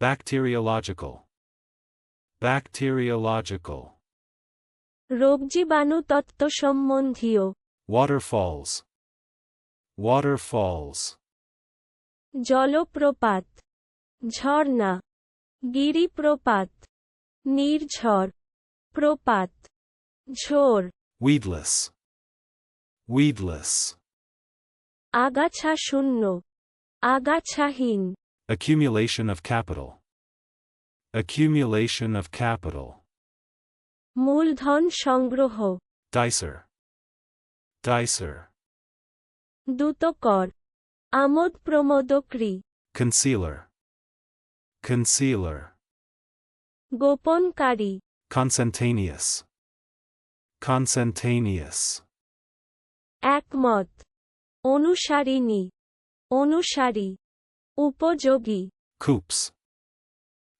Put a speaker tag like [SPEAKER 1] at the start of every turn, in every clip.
[SPEAKER 1] Bacteriological. Bacteriological.
[SPEAKER 2] রোগজীবাণু তত্ত্ব সম্বন্ধীয়
[SPEAKER 1] Waterfalls. Waterfalls.
[SPEAKER 2] জলপ্রপাত ঝর্ণা গিরিপ্রপাত নির্ঝর প্রপাত ঝোর
[SPEAKER 1] Weedless. Weedless.
[SPEAKER 2] আগাছা শূন্য আগাছাহীন
[SPEAKER 1] Accumulation of capital. Accumulation of capital.
[SPEAKER 2] মূলধন সংগ্রহ
[SPEAKER 1] Dicer. Dicer.
[SPEAKER 2] দ্যুতকর আমোদ প্রমোদক্রী
[SPEAKER 1] Concealer. Concealer.
[SPEAKER 2] গোপনকারী
[SPEAKER 1] Consentaneous. Consentaneous.
[SPEAKER 2] একমত অনুসারিণী অনুসারী উপযোগী
[SPEAKER 1] Coops.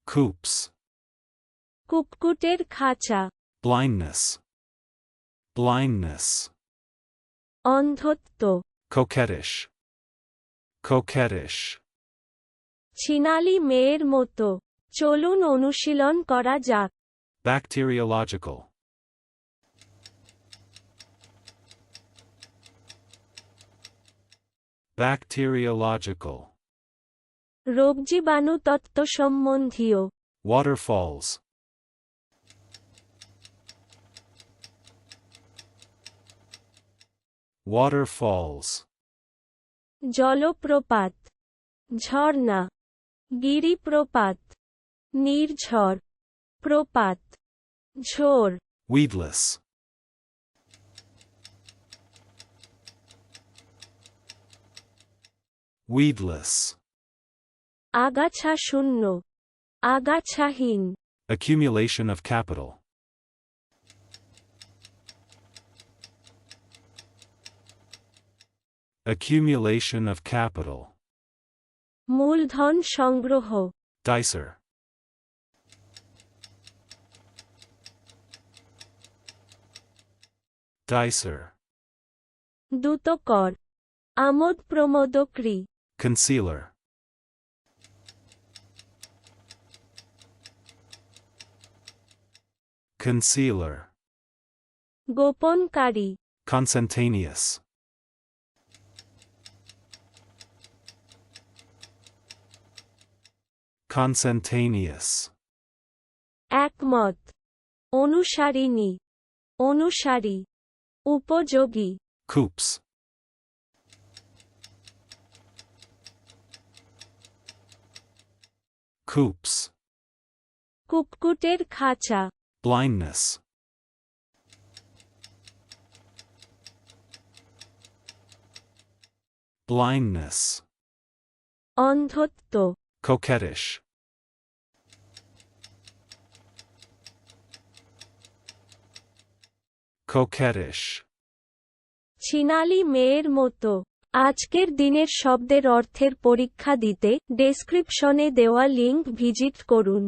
[SPEAKER 1] Coops.
[SPEAKER 2] কুককুটের খাঁচা
[SPEAKER 1] Blindness. Blindness.
[SPEAKER 2] অন্ধত্ব
[SPEAKER 1] Coquettish. Coquettish.
[SPEAKER 2] ছিনালি মেয়ের মতো চলুন অনুশীলন করা যাক
[SPEAKER 1] Bacteriological. Bacteriological.
[SPEAKER 2] রোগজীবাণু তত্ত্ব সম্বন্ধীয়
[SPEAKER 1] Waterfalls. Waterfalls.
[SPEAKER 2] জলপ্রপাত ঝর্ণা গিরিপ্রপাত নির্ঝর প্রপাত ঝোর
[SPEAKER 1] Weedless. Weedless.
[SPEAKER 2] আগাছা শূন্য আগাছাহীন
[SPEAKER 1] Accumulation of capital. Accumulation of capital.
[SPEAKER 2] মূলধন সংগ্রহ
[SPEAKER 1] Dicer. Dicer.
[SPEAKER 2] দ্যুতকর আমোদ প্রমোদক্রী
[SPEAKER 1] Concealer. Concealer.
[SPEAKER 2] গোপনকারী
[SPEAKER 1] Consentaneous. Consentaneous.
[SPEAKER 2] একমত অনুসারিণী অনুসারী উপযোগী
[SPEAKER 1] Coops. Coops.
[SPEAKER 2] কুককুটের খাঁচা
[SPEAKER 1] Blindness. Blindness.
[SPEAKER 2] অন্ধত্ব
[SPEAKER 1] Coquettish. Coquettish.
[SPEAKER 2] ছিনালি মেয়ের মতো আজকের দিনের শব্দের অর্থের পরীক্ষা দিতে ডেসক্রিপশনে দেওয়া লিংক ভিজিট করুন